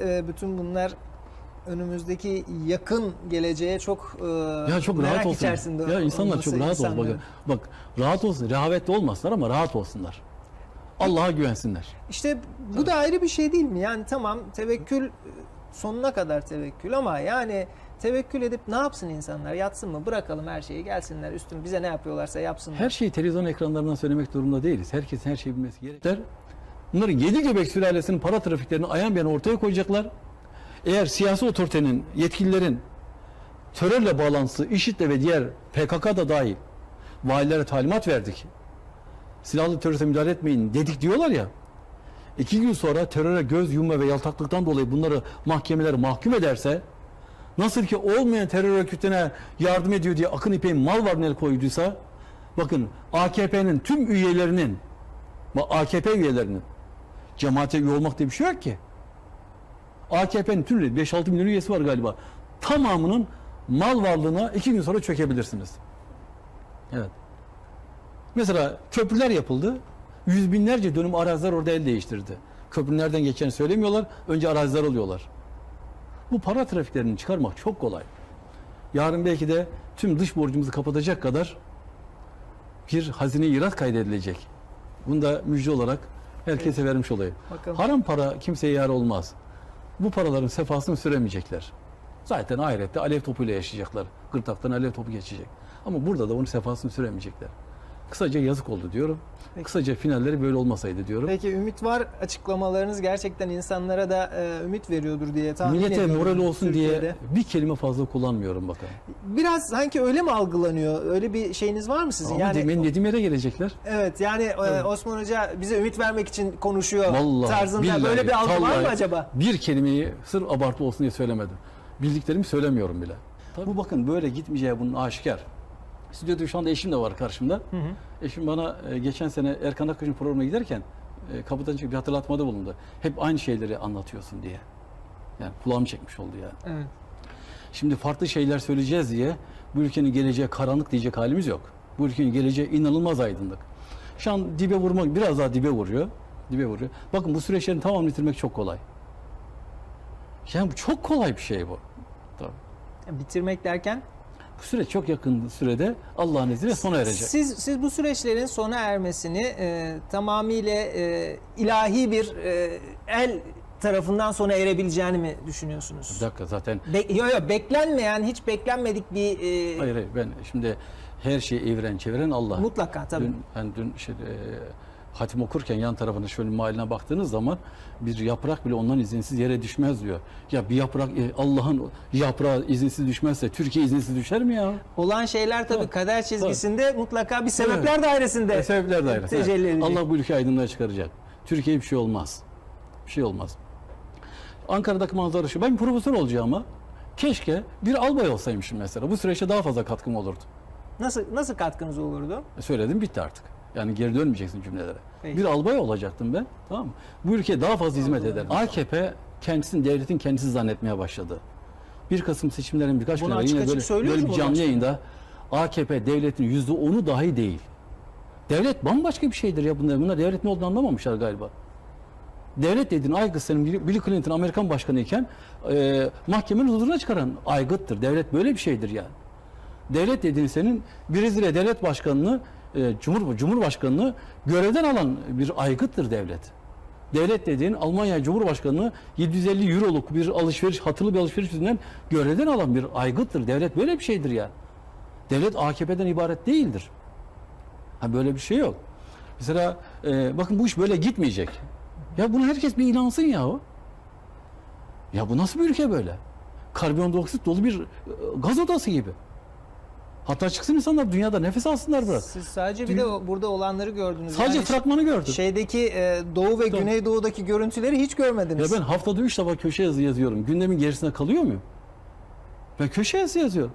e, bütün bunlar önümüzdeki yakın geleceğe çok e, Ya çok merak rahat olsun. içerisinde Ya insanlar çok rahat olsun. Bak, bak rahat olsun. Rehavetli olmasınlar ama rahat olsunlar. Allah'a güvensinler. İşte bu da ayrı bir şey değil mi? Yani tamam tevekkül sonuna kadar tevekkül ama yani tevekkül edip ne yapsın insanlar? Yatsın mı? Bırakalım her şeyi gelsinler üstün bize ne yapıyorlarsa yapsınlar. Her şeyi televizyon ekranlarından söylemek durumunda değiliz. Herkesin her şeyi bilmesi gerekir. Bunların yedi göbek sülalesinin para trafiklerini ayan beyan ortaya koyacaklar. Eğer siyasi otoritenin, yetkililerin terörle bağlantısı IŞİD'le ve diğer PKK'da dahil valilere talimat verdik. Silahlı teröriste müdahale etmeyin dedik diyorlar ya. İki gün sonra teröre göz yumma ve yaltaklıktan dolayı bunları mahkemeler mahkum ederse nasıl ki olmayan terör örgütüne yardım ediyor diye Akın İpek'in mal varlığına el koyduysa bakın AKP'nin tüm üyelerinin AKP üyelerinin cemaate üye olmak diye bir şey yok ki. AKP'nin tüm 5-6 milyon üyesi var galiba. Tamamının mal varlığına iki gün sonra çökebilirsiniz. Evet. Mesela köprüler yapıldı. Yüz binlerce dönüm araziler orada el değiştirdi. Köprü nereden geçeceğini söylemiyorlar. Önce araziler alıyorlar. Bu para trafiklerini çıkarmak çok kolay. Yarın belki de tüm dış borcumuzu kapatacak kadar bir hazine irat kaydedilecek. Bunu da müjde olarak herkese vermiş olayım. Bakalım. Haram para kimseye yar olmaz. Bu paraların sefasını süremeyecekler. Zaten ahirette alev topuyla yaşayacaklar. Gırtlaktan alev topu geçecek. Ama burada da onun sefasını süremeyecekler. Kısaca yazık oldu diyorum. Peki. Kısaca finalleri böyle olmasaydı diyorum. Peki ümit var açıklamalarınız gerçekten insanlara da e, ümit veriyordur diye tahmin Millete ediyorum. moral olsun Türkiye'de. diye bir kelime fazla kullanmıyorum bakın. Biraz sanki öyle mi algılanıyor? Öyle bir şeyiniz var mı sizin? Ama yani benim dediğim yere gelecekler. Evet yani e, Osman Hoca bize ümit vermek için konuşuyor Vallahi, tarzında billahi, böyle bir algı var mı tallahi acaba? Bir kelimeyi sırf abartı olsun diye söylemedim. Bildiklerimi söylemiyorum bile. Bu bakın böyle gitmeyeceği bunun aşikar. Stüdyoda şu anda eşim de var karşımda. Eşim bana e, geçen sene Erkan Akkaş'ın programına giderken e, kapıdan çıkıp bir hatırlatmada bulundu. Hep aynı şeyleri anlatıyorsun diye. Yani kulağımı çekmiş oldu ya. Evet. Şimdi farklı şeyler söyleyeceğiz diye bu ülkenin geleceği karanlık diyecek halimiz yok. Bu ülkenin geleceği inanılmaz aydınlık. Şu an dibe vurmak biraz daha dibe vuruyor. Dibe vuruyor. Bakın bu süreçlerin tamamını bitirmek çok kolay. Yani bu çok kolay bir şey bu. Tabii. Bitirmek derken Bu süreç çok yakın sürede Allah'ın izniyle sona erecek. siz siz bu süreçlerin sona ermesini e, tamamıyla e, ilahi bir e, el tarafından sona erebileceğini mi düşünüyorsunuz? Bir dakika zaten Be- yo, yo, beklenmeyen, hiç beklenmedik bir e, hayır hayır ben şimdi her şeyi eviren çeviren Allah. mutlaka tabii. Dün, ben dün şey, e, hatim okurken yan tarafına şöyle mahaline baktığınız zaman bir yaprak bile ondan izinsiz yere düşmez diyor. Ya bir yaprak e, Allah'ın yaprağı izinsiz düşmezse Türkiye izinsiz düşer mi ya? Olan şeyler tabii Tabii, kader çizgisinde mutlaka bir sebepler Evet. dairesinde E, sebepler dairesi. tecelli Evet. Allah bu ülkeyi aydınlığa çıkaracak. Türkiye'ye bir şey olmaz. Bir şey olmaz. Ankara'daki manzara şu. Ben profesör olacağım ama keşke bir albay olsaymışım mesela. Bu süreçte daha fazla katkım olurdu. Nasıl nasıl katkınız olurdu? E, Söyledim bitti artık. Yani geri dönmeyeceksin cümlelere. Peki. Bir albay olacaktım ben. Tamam mı? Bu ülkeye daha fazla hizmet ederdim. AKP kendisini devletin kendisi zannetmeye başladı. 1 Kasım seçimlerin birkaç gün yine böyle, böyle bir canlı yayında AKP devletin yüzde onu dahi değil. Devlet bambaşka bir şeydir ya bunlar. Bunlar devlet ne olduğunu anlamamışlar galiba. Devlet dediğin aygıt senin Bill Clinton Amerikan başkanı iken e, mahkemenin huzuruna çıkaran aygıttır. Devlet böyle bir şeydir yani. Devlet dediğin senin Brezilya devlet başkanını, e, Cumhur, Cumhurbaşkanını görevden alan bir aygıttır devlet. Devlet dediğin Almanya Cumhurbaşkanını 750 euroluk bir alışveriş, hatırlı bir alışveriş yüzünden görevden alan bir aygıttır. Devlet böyle bir şeydir yani. Devlet AKP'den ibaret değildir. Ha böyle bir şey yok. Mesela e, bakın bu iş böyle gitmeyecek. Ya bunu herkes bir inansın ya. Ya bu nasıl bir ülke böyle? Karbondioksit dolu bir e, gaz odası gibi. Hatta çıksın insanlar dünyada nefes alsınlar biraz. Siz sadece bir de o- burada olanları gördünüz. Sadece Yani fragmanı gördüm. şeydeki e, doğu ve güneydoğudaki görüntüleri hiç görmediniz. Ya ben haftada üç defa köşe yazı yazıyorum. Gündemin gerisine kalıyor muyum? Ben köşe yazı yazıyorum.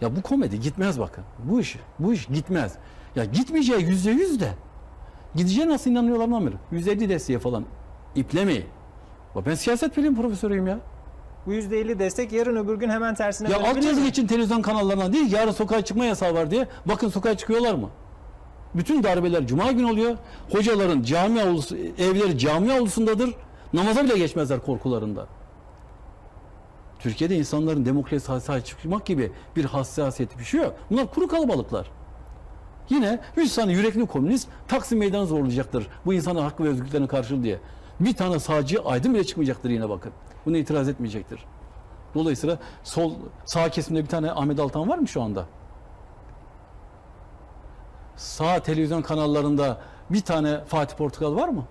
Ya bu komedi gitmez bakın. Bu iş, bu iş gitmez. Ya gitmeyeceği yüzde yüz de. Gideceğine nasıl inanıyorlar anlamıyorum. Yüzde elli desteğe falan iplemeyin. Bak Ben siyaset bilimi profesörüyüm ya. Bu %50 destek yarın öbür gün hemen tersine Ya dönebilir altyazı mi? geçin televizyon kanallarına değil yarın sokağa çıkma yasağı var diye. Bakın sokağa çıkıyorlar mı? Bütün darbeler cuma günü oluyor. Hocaların cami avlusu, evleri cami avlusundadır. Namaza bile geçmezler korkularında. Türkiye'de insanların demokrasiye sahip çıkmak gibi bir hassasiyeti bir şey yok. Bunlar kuru kalabalıklar. Yine 3 tane yürekli komünist Taksim Meydanı zorlayacaktır. Bu insanın hakkı ve özgürlüklerine karşı diye. Bir tane sağcı aydın bile çıkmayacaktır yine bakın. Buna itiraz etmeyecektir. Dolayısıyla sol sağ kesimde bir tane Ahmet Altan var mı şu anda? Sağ televizyon kanallarında bir tane Fatih Portakal var mı?